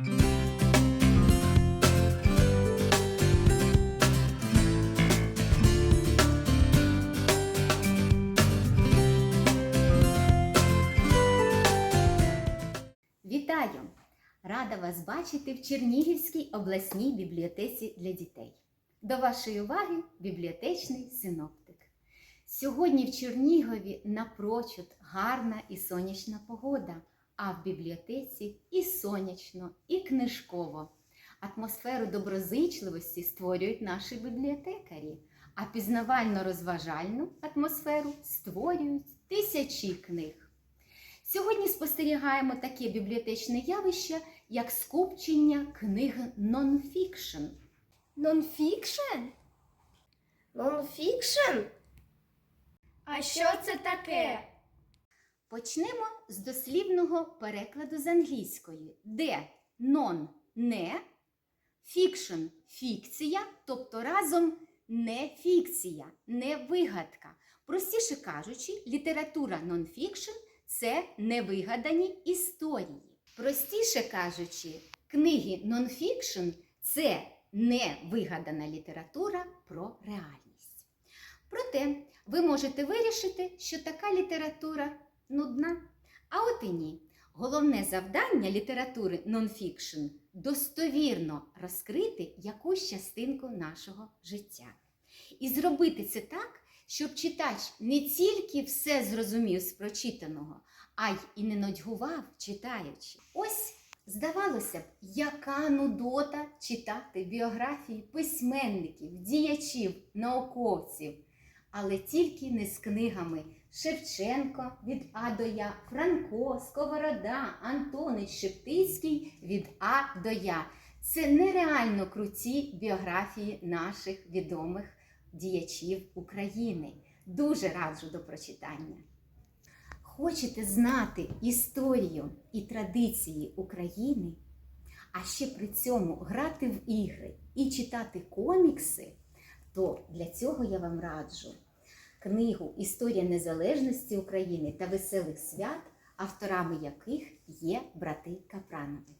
Вітаю! Рада вас бачити в Чернігівській обласній бібліотеці для дітей. До вашої уваги бібліотечний синоптик. Сьогодні в Чернігові напрочуд гарна і сонячна погода, а в бібліотеці і сонячно, і книжково. Атмосферу доброзичливості створюють наші бібліотекарі, а пізнавально-розважальну атмосферу створюють тисячі книг. Сьогодні спостерігаємо таке бібліотечне явище, як скупчення книг нонфікшн. Нонфікшн? Нонфікшн? А що це таке? Почнемо з дослівного перекладу з англійської, де нон не, фікшн фікція, тобто разом не фікція, не вигадка. Простіше кажучи, література нонфікшн це невигадані історії. Простіше кажучи, книги нонфікшн це невигадана література про реальність. Проте ви можете вирішити, що така література нудна. А от і ні. Головне завдання літератури нонфікшн достовірно розкрити якусь частинку нашого життя. І зробити це так, щоб читач не тільки все зрозумів з прочитаного, а й і не нудьгував читаючи. Ось, здавалося б, яка нудота читати біографії письменників, діячів, науковців, але тільки не з книгами Шевченко від А до Я, Франко, Сковорода, Антонич Шептицький від А до Я. Це нереально круті біографії наших відомих діячів України. Дуже раджу до прочитання. Хочете знати історію і традиції України, а ще при цьому грати в ігри і читати комікси, то для цього я вам раджу книгу Історія незалежності України та веселих свят, авторами яких є брати Капранови.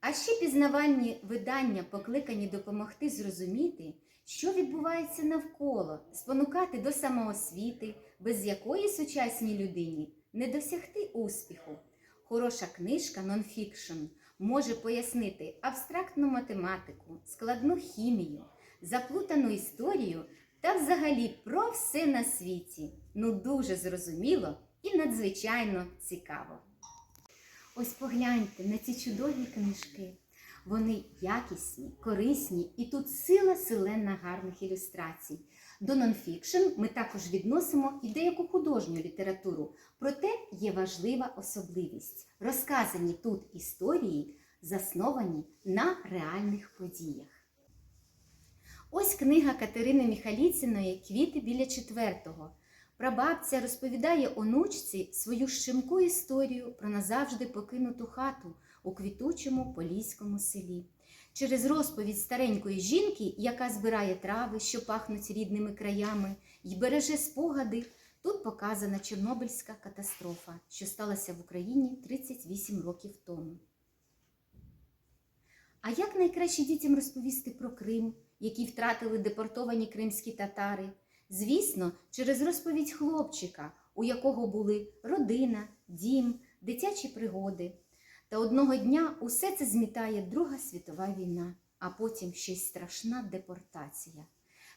А ще пізнавальні видання покликані допомогти зрозуміти, що відбувається навколо, спонукати до самоосвіти, без якої сучасній людині не досягти успіху. Хороша книжка нонфікшн може пояснити абстрактну математику, складну хімію, заплутану історію та взагалі про все на світі. Ну дуже зрозуміло і надзвичайно цікаво. Ось погляньте на ці чудові книжки. Вони якісні, корисні і тут сила селена гарних ілюстрацій. До нонфікшн ми також відносимо і деяку художню літературу, проте є важлива особливість. Розказані тут історії, засновані на реальних подіях. Ось книга Катерини Міхаліціної Квіти біля четвертого. Прабабця розповідає онучці свою щемку історію про назавжди покинуту хату у квітучому поліському селі. Через розповідь старенької жінки, яка збирає трави, що пахнуть рідними краями, й береже спогади, тут показана Чорнобильська катастрофа, що сталася в Україні 38 років тому. А як найкраще дітям розповісти про Крим, який втратили депортовані кримські татари? Звісно, через розповідь хлопчика, у якого були родина, дім, дитячі пригоди. Та одного дня усе це змітає Друга світова війна, а потім ще й страшна депортація.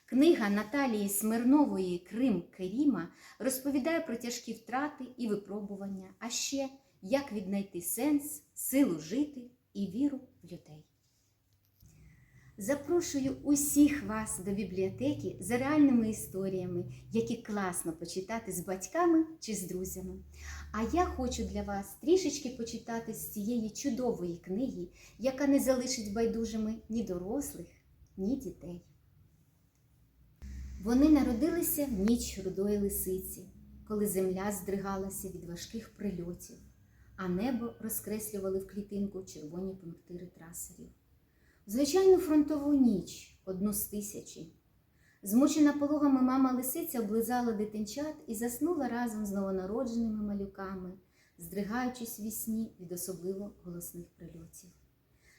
Книга Наталії Смирнової Крим Керіма розповідає про тяжкі втрати і випробування, а ще як віднайти сенс, силу жити і віру в людей. Запрошую усіх вас до бібліотеки за реальними історіями, які класно почитати з батьками чи з друзями. А я хочу для вас трішечки почитати з цієї чудової книги, яка не залишить байдужими ні дорослих, ні дітей. Вони народилися в ніч рудої лисиці, коли земля здригалася від важких прильотів, а небо розкреслювали в клітинку червоні пунктири трасерів. Звичайну фронтову ніч, одну з тисячі. Змучена пологами мама лисиця облизала дитинчат і заснула разом з новонародженими малюками, здригаючись вісні від особливо голосних прильотів.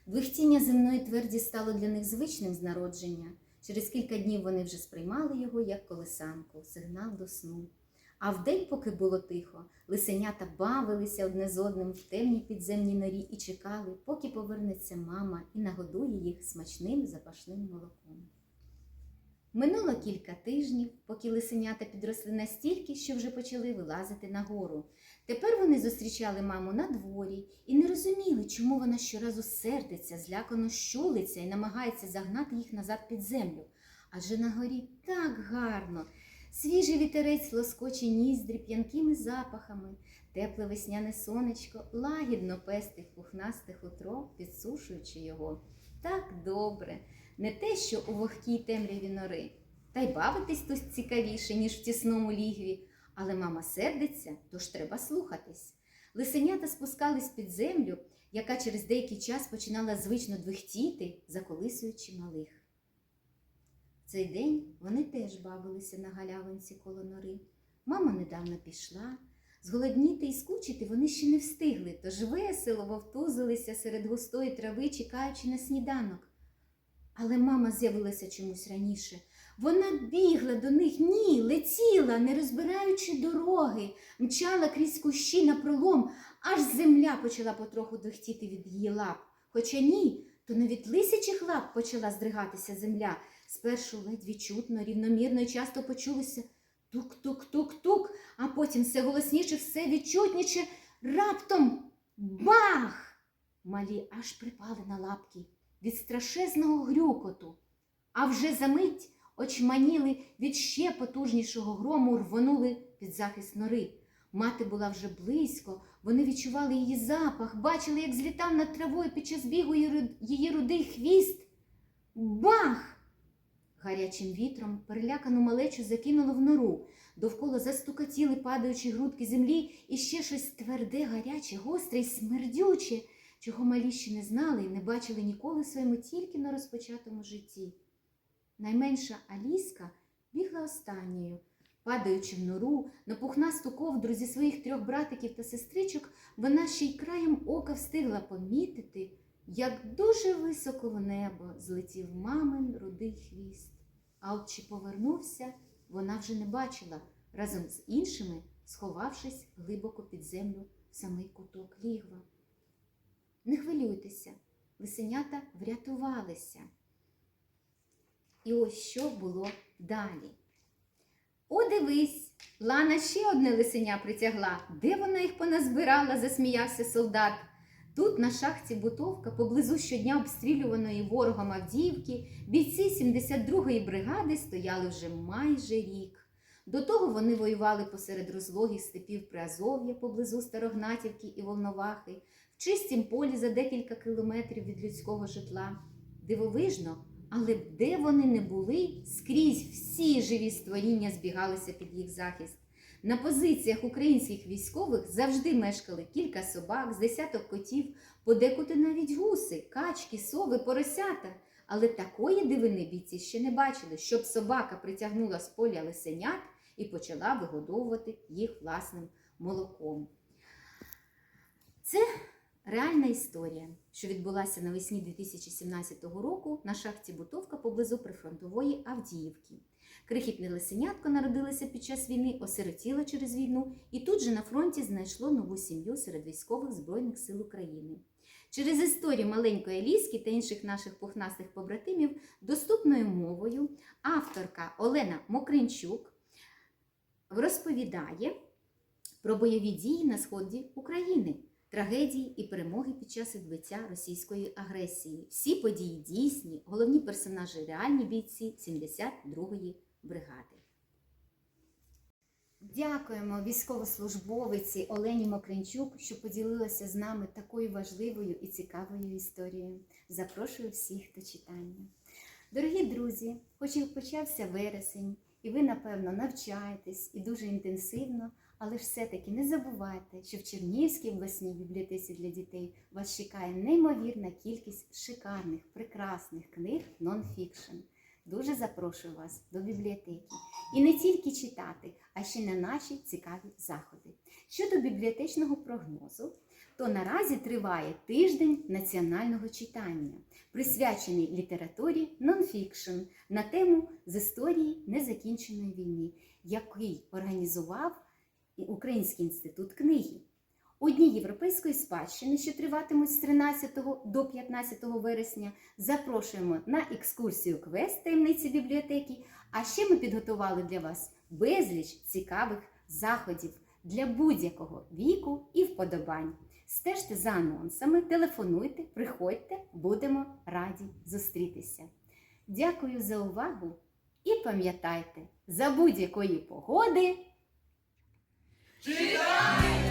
Двихтіння земної тверді стало для них звичним з народження. Через кілька днів вони вже сприймали його як колесанку, сигнал до сну. А вдень, поки було тихо, лисенята бавилися одне з одним в темній підземній норі і чекали, поки повернеться мама і нагодує їх смачним запашним молоком. Минуло кілька тижнів, поки лисенята підросли настільки, що вже почали вилазити нагору. Тепер вони зустрічали маму на дворі і не розуміли, чому вона щоразу сердиться, злякано щулиться і намагається загнати їх назад під землю. Адже на горі так гарно. Свіжий вітерець лоскоче ніздрі п'янкими запахами, тепле весняне сонечко лагідно пестить пухнасте хутро, підсушуючи його. Так добре, не те, що у вогкій темряві нори. Та й бавитись тут цікавіше, ніж в тісному лігві. Але мама сердиться, тож треба слухатись. Лисенята спускались під землю, яка через деякий час починала звично двихтіти, заколисуючи малих. Цей день вони теж бавилися на галявинці коло нори. Мама недавно пішла. Зголодніти і скучити вони ще не встигли, тож весело вовтузилися серед густої трави, чекаючи на сніданок. Але мама з'явилася чомусь раніше. Вона бігла до них, ні, летіла, не розбираючи дороги, мчала крізь кущі на пролом, аж земля почала потроху дохтіти від її лап. Хоча ні, то не від лисячих лап почала здригатися земля. Спершу ледь відчутно, рівномірно і часто почулося тук-тук-тук-тук, а потім все голосніше, все відчутніше, раптом бах! Малі аж припали на лапки від страшезного грюкоту, а вже за мить очманіли від ще потужнішого грому, рвонули під захист нори. Мати була вже близько, вони відчували її запах, бачили, як злітав над травою під час бігу її рудий хвіст. Бах! Гарячим вітром перелякану малечу закинуло в нору. Довкола застукатіли падаючі грудки землі і ще щось тверде, гаряче, гостре й смердюче, чого малі ще не знали і не бачили ніколи в своєму тільки на розпочатому житті. Найменша Аліска бігла останньою. Падаючи в нору на пухнасту ковдру зі своїх трьох братиків та сестричок, вона ще й краєм ока встигла помітити, як дуже високо в небо злетів мамин рудий хвіст. А от чи повернувся, вона вже не бачила, разом з іншими, сховавшись глибоко під землю в самий куток лігва. Не хвилюйтеся, лисенята врятувалися. І ось що було далі. О, дивись, Лана ще одне лисеня притягла. Де вона їх поназбирала? засміявся солдат. Тут, на шахті Бутовка, поблизу щодня обстрілюваної ворогом Авдіївки, бійці 72-ї бригади стояли вже майже рік. До того вони воювали посеред розлогих степів Приазов'я поблизу Старогнатівки і Волновахи, в чистім полі за декілька кілометрів від людського житла. Дивовижно, але де вони не були, скрізь всі живі створіння збігалися під їх захист. На позиціях українських військових завжди мешкали кілька собак, з десяток котів, подекуди навіть гуси, качки, сови, поросята. Але такої дивини бійці ще не бачили, щоб собака притягнула з поля лисенят і почала вигодовувати їх власним молоком. Це реальна історія, що відбулася навесні 2017 року на шахті Бутовка поблизу прифронтової Авдіївки. Крихітне лисенятко народилося під час війни, осиротіло через війну і тут же на фронті знайшло нову сім'ю серед військових Збройних сил України. Через історію маленької Ліски та інших наших пухнастих побратимів доступною мовою авторка Олена Мокринчук розповідає про бойові дії на сході України, трагедії і перемоги під час відбиття російської агресії. Всі події дійсні, головні персонажі реальні бійці 72-ї бригади. Дякуємо військовослужбовиці Олені Мокринчук, що поділилася з нами такою важливою і цікавою історією. Запрошую всіх до читання. Дорогі друзі, хоч і почався вересень, і ви, напевно, навчаєтесь і дуже інтенсивно, але ж все-таки не забувайте, що в Чернігівській обласній бібліотеці для дітей вас чекає неймовірна кількість шикарних, прекрасних книг нон-фікшн. Дуже запрошую вас до бібліотеки. І не тільки читати, а ще на наші цікаві заходи. Щодо бібліотечного прогнозу, то наразі триває тиждень національного читання, присвячений літературі нонфікшн на тему з історії незакінченої війни, який організував Український інститут книги. У Дні європейської спадщини, що триватимуть з 13 до 15 вересня, запрошуємо на екскурсію квест таємниці бібліотеки. А ще ми підготували для вас безліч цікавих заходів для будь-якого віку і вподобань. Стежте за анонсами, телефонуйте, приходьте, будемо раді зустрітися. Дякую за увагу і пам'ятайте, за будь-якої погоди Читайте!